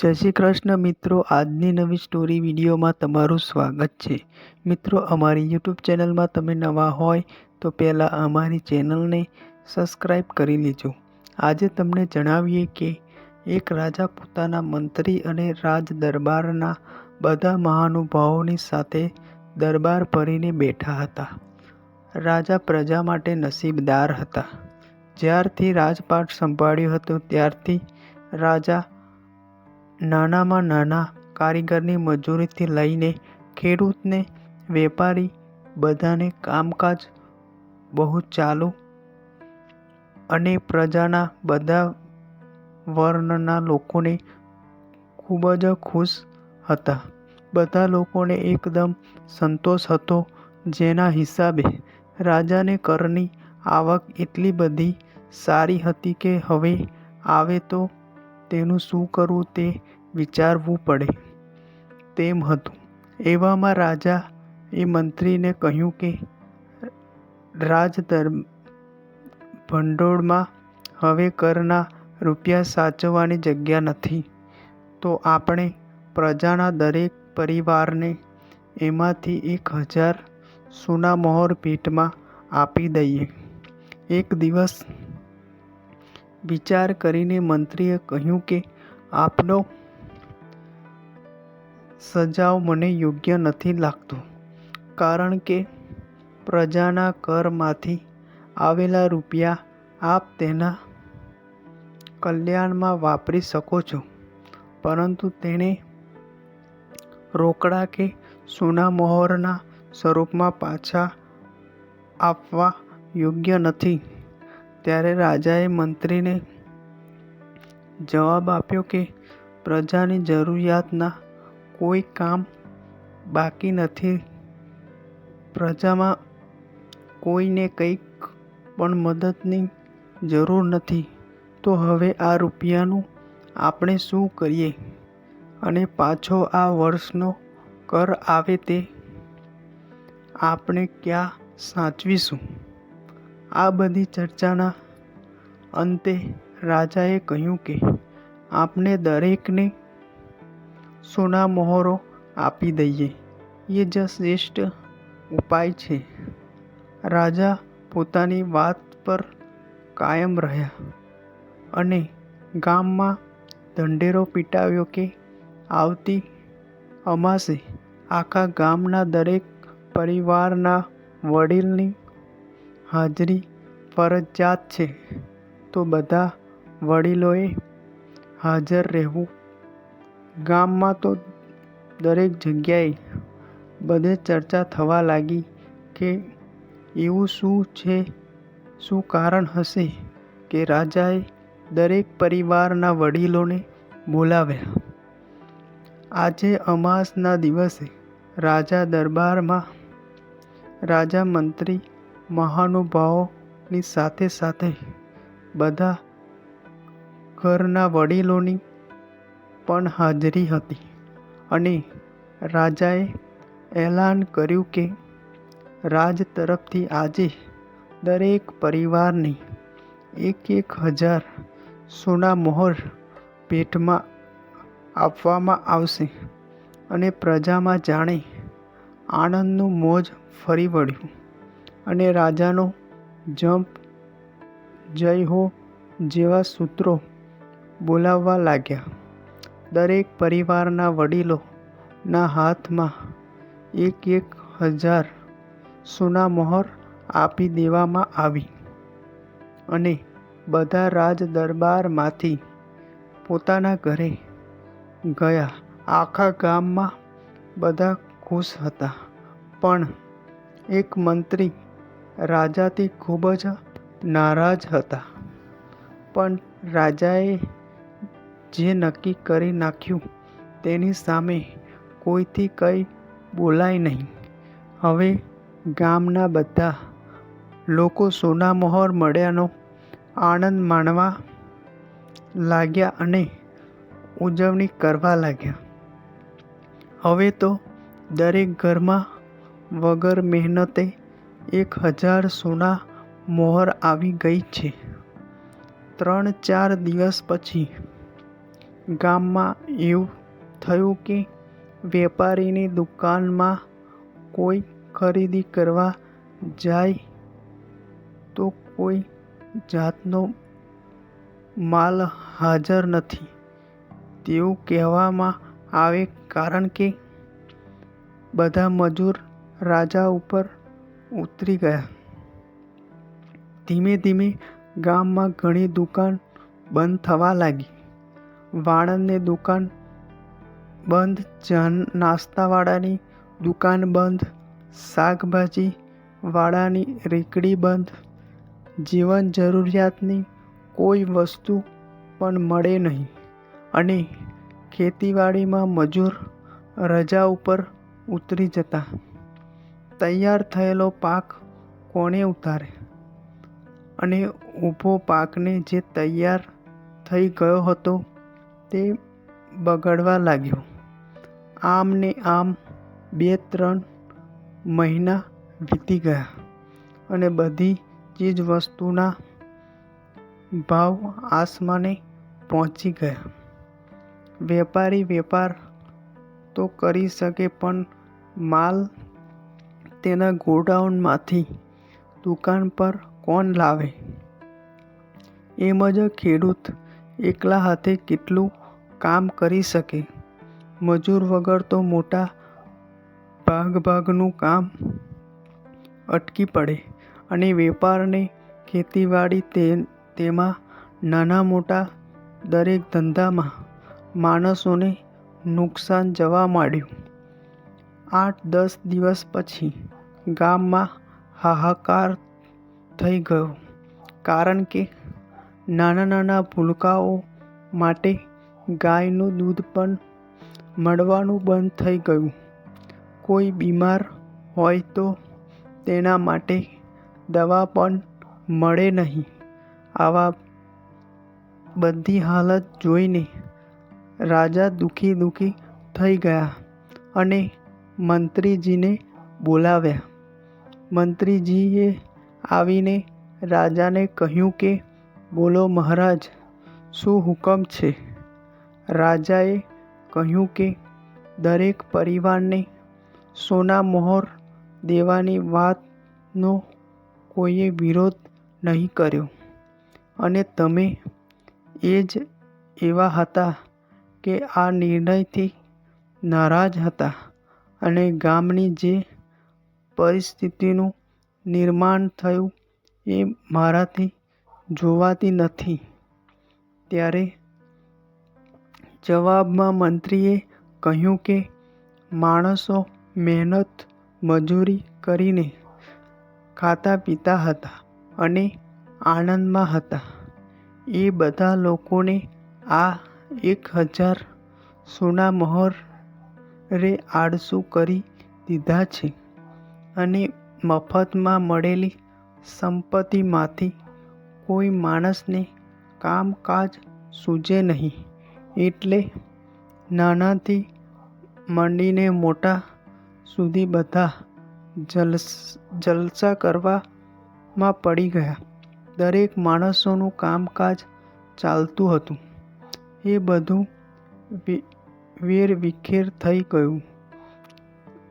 જય શ્રી કૃષ્ણ મિત્રો, આજની નવી સ્ટોરી વિડીયોમાં તમારું સ્વાગત છે. મિત્રો, અમારી યુટ્યુબ ચેનલમાં તમે નવા હોય તો પહેલાં અમારી ચેનલને સબસ્ક્રાઈબ કરી લેજો. આજે તમને જણાવીએ કે એક રાજા પોતાના મંત્રી અને રાજ દરબારના બધા મહાનુભાવોની સાથે દરબાર ભરીને બેઠા હતા. રાજા પ્રજા માટે નસીબદાર હતા. જ્યારથી રાજપાટ સંભાળ્યો હતો, ત્યારથી રાજા નાનામાં નાના કારીગરની મજૂરીથી લઈને ખેડૂતને વેપારી બધાને કામકાજ બહુ ચાલુ અને પ્રજાના બધા વર્ણના લોકોને ખૂબ જ ખુશ હતા. બધા લોકોને એકદમ સંતોષ હતો જેના હિસાબે રાજાને કરની આવક એટલી બધી સારી હતી કે હવે આવે તો તેનું શું કરવું તે વિચારવું પડે. તેમ હતું. એવામાં રાજા એ મંત્રીને કહ્યું કે રાજ ભંડોળમાં હવે કરના રૂપિયા સાચવવાની જગ્યા નથી. તો આપણે પ્રજાના દરેક પરિવારને એમાંથી એક હજાર સોના મોહર ભેટમાં આપી દઈએ. એક દિવસ વિચાર કરીને મંત્રીએ કહ્યું કે, આપનો સજાવ મને યોગ્ય નથી લાગતો. કારણ કે પ્રજાના કરમાંથી આવેલા રૂપિયા આપ તેના કલ્યાણમાં વાપરી શકો છો. પરંતુ તેણે રોકડા કે સોના મોહરના સ્વરૂપમાં પાછા આપવા યોગ્ય નથી. ત્યારે રાજાએ મંત્રીને જવાબ આપ્યો કે પ્રજાની જરૂરિયાતના કોઈ કામ બાકી નથી. પ્રજામાં કોઈને કંઈક પણ મદદની જરૂર નથી. તો હવે આ રૂપિયાનું આપણે શું કરીએ? અને પાછો આ વર્ષનો કર આવે તે આપણે ક્યાં સાચવીશું? આ બધી ચર્ચાના અંતે રાજાએ કહ્યું કે આપણે દરેકને સોના મહોરો આપી દઈએ. એ જ શ્રેષ્ઠ ઉપાય છે. રાજા પોતાની વાત પર કાયમ રહ્યા અને ગામમાં ઢંઢેરો પીટાવ્યો કે આવતી અમાસે આખા ગામના દરેક પરિવારના વડીલની હાજરી ફરજિયાત છે. તો બધા વડીલોએ હાજર રહેવું ગામમાં તો દરેક જગ્યાએ બધે ચર્ચા થવા લાગી કે એવું શું છે, શું કારણ હશે કે રાજાએ દરેક પરિવારના વડીલોને બોલાવ્યા. આજે અમાસના દિવસે રાજા દરબારમાં રાજા મંત્રી મહાનુભાવોની સાથે સાથે બધા ઘરના વડીલોની પણ હાજરી હતી અને રાજાએ એલાન કર્યું કે રાજ તરફથી આજે દરેક પરિવારને એક એક હજાર સોના મોહર ભેટમાં આપવામાં આવશે અને પ્રજામાં જાણે આનંદનું મોજ ફરી વળ્યું અને રાજાનો જંપ જય હો જેવા સૂત્રો બોલાવવા લાગ્યા. દરેક પરિવારના વડીલોના હાથમાં એક એક હજાર સોના મહોર આપી દેવામાં આવી અને બધા રાજ દરબારમાંથી પોતાના ઘરે ગયા. આખા ગામમાં બધા ખુશ હતા. પણ એક મંત્રી રાજાથી ખૂબ જ નારાજ હતા. પણ રાજાએ જે નક્કી કરી નાખ્યું તેની સામે કોઈથી કંઈ બોલાય નહીં. હવે ગામના બધા લોકો સોના મોહર મળ્યાનો આનંદ માણવા લાગ્યા અને ઉજવણી કરવા લાગ્યા. હવે તો દરેક ઘરમાં વગર મહેનતે એક હજાર સોના મોહર આવી ગઈ છે. ત્રણ ચાર દિવસ પછી ગામમાં એવું થયું કે વેપારીની દુકાનમાં કોઈ ખરીદી કરવા જાય તો કોઈ જાતનો માલ હાજર નથી. તેવું કહેવામાં આવે કારણ કે બધા મજૂર રાજા ઉપર ઉતરી ગયા. ધીમે ધીમે ગામમાં ઘણી દુકાન બંધ થવા લાગી. વાણંદની દુકાન બંધ ચા નાસ્તાવાળાની દુકાન બંધ, શાકભાજી વાળાની રેકડી બંધ, જીવન જરૂરિયાતની કોઈ વસ્તુ પણ મળે નહીં અને ખેતીવાડીમાં મજૂર રજા ઉપર ઉતરી જતા. તૈયાર થયેલો પાક કોણે ઉતારે? અને ઊભો પાકને જે તૈયાર થઈ ગયો હતો તે બગડવા લાગ્યો. આમ ને આમ બે ત્રણ મહિના વીતી ગયા અને બધી ચીજ વસ્તુના ભાવ આસમાને પહોંચી ગયા. વેપારી વેપાર તો કરી શકે પણ માલ તેના ગોડાઉનમાંથી દુકાન પર કોણ લાવે? એમ જ ખેડૂત એકલા હાથે કેટલું કામ કરી શકે. મજૂર વગર તો મોટા ભાગ ભાગનું કામ અટકી પડે અને વેપારને ખેતીવાડી તે, તેમાં નાના મોટા દરેક ધંધામાં માણસોને નુકસાન જવા માંડ્યું. આઠ દસ દિવસ પછી ગામમાં હાહાકાર થઈ ગયો. કારણ કે નાના નાના ભૂલકાઓ માટે ગાયનું દૂધ પણ મળવાનું બંધ થઈ ગયું. કોઈ બીમાર હોય તો તેના માટે દવા પણ મળે નહીં. આવા બધી હાલત જોઈને રાજા દુઃખી દુઃખી થઈ ગયા અને મંત્રીજીને બોલાવ્યા. મંત્રીજીએ આવીને રાજાને કહ્યું કે, બોલો મહારાજ, શું હુકમ છે? રાજાએ કહ્યું કે, દરેક પરિવારને સોના મોહર દેવાની વાતનો કોઈએ વિરોધ નહીં કર્યો. અને તમે એ જ એવા હતા કે આ નિર્ણયથી નારાજ હતા અને ગામની જે પરિસ્થિતિનું નિર્માણ થયું એ મારાથી જોવાતી નથી. ત્યારે જવાબમાં મંત્રીએ કહ્યું કે, માણસો મહેનત, મજૂરી કરીને ખાતા પીતા હતા અને આનંદમાં હતા. એ બધા લોકોને આ એક હજાર સોના મહોરે આળસુ કરી દીધા છે અને મફતમાં મળેલી સંપત્તિમાંથી કોઈ માણસને કામકાજ સૂજે નહીં. એટલે નાનાથી માંડીને મોટા સુધી બધા જલસ, જલસા કરવામાં પડી ગયા. દરેક માણસોનું કામકાજ ચાલતું હતું. એ બધું વેરવિખેર થઈ ગયું.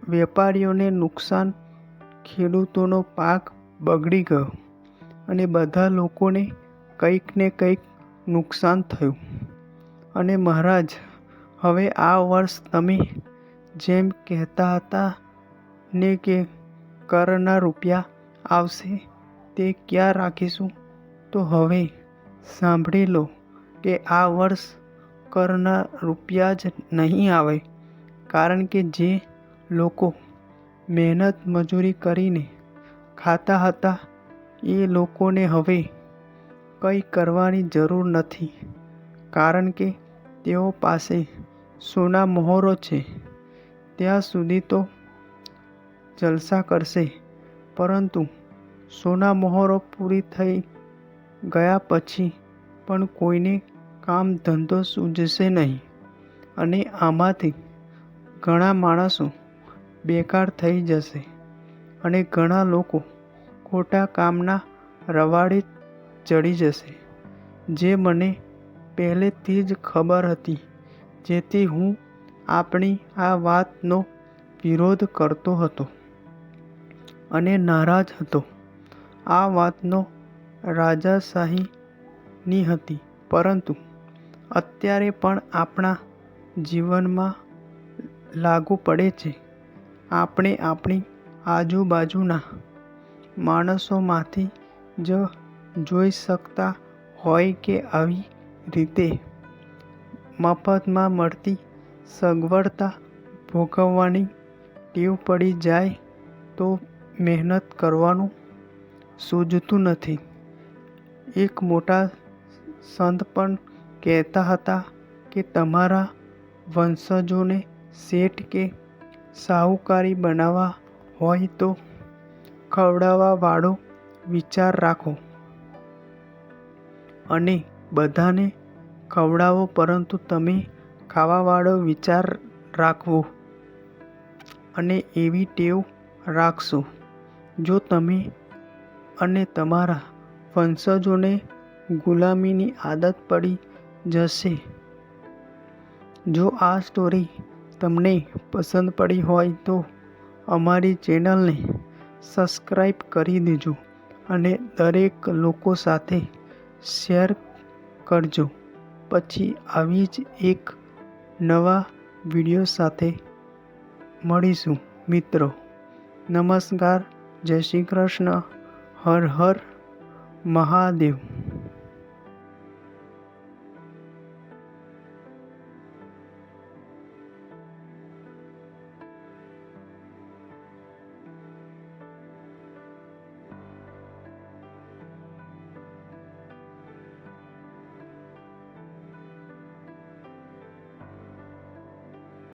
વેપારીઓને નુકસાન, ખેડૂતોનો પાક બગડી ગયો અને બધા લોકોને કંઈક ને કંઈક નુકસાન થયું. અને મહારાજ, હવે આ વર્ષ તમે જેમ કહેતા હતા ને કે કરના રૂપિયા આવશે તે ક્યાં રાખીશું? તો હવે સાંભળી લો કે આ વર્ષ કરના રૂપિયા જ નહીં આવે, કારણ કે જે લોકો મહેનત મજૂરી કરીને ખાતા હતા એ લોકોને હવે કંઈ કરવાની જરૂર નથી, કારણ કે તેઓ પાસે સોના મહોરો છે. ત્યાં સુધી તો જલસા કરશે. પરંતુ સોના મહોરો પૂરી થઈ ગયા પછી પણ કોઈને કામ ધંધો સૂઝશે નહીં. અને આમાંથી ઘણા માણસો બેકાર થઈ જશે અને ઘણા લોકો ખોટા કામના રવાડે ચડી જશે. જે મને પહેલેથી જ ખબર હતી, જેથી હું આપણી આ વાતનો વિરોધ કરતો હતો અને નારાજ હતો. આ વાતનો રાજાશાહીની હતી, પરંતુ અત્યારે પણ આપણા જીવનમાં લાગુ પડે છે. આપણે આપણી આજુબાજુના માણસોમાંથી જ જોઈ શકતા હોય કે આવી રીતે મફતમાં મળતી સગવડતા ભોગવવાની ટેવ પડી જાય તો મહેનત કરવાનું સૂઝતું નથી. એક મોટા સંત પણ કહેતા હતા કે તમારા વંશજોને શેઠ કે સાહુકારી બનાવવા હોય તો ખવડાવવાવાળો વિચાર રાખો અને બધાને ખવડાવો, પરંતુ તમે ખાવાવાળો વિચાર રાખવો અને એવી ટેવ રાખશો. જો તમે અને તમારા વંશજોને ગુલામીની આદત પડી જશે, જો આ સ્ટોરી તમને પસંદ પડી હોય, તો અમારી ચેનલને સબસ્ક્રાઈબ કરી દેજો અને દરેક લોકો સાથે શેર કરજો. પછી આવી જ એક નવા વીડિયો સાથે મળીશું, મિત્રો. નમસ્કાર, જય શ્રી કૃષ્ણ. હર હર મહાદેવ.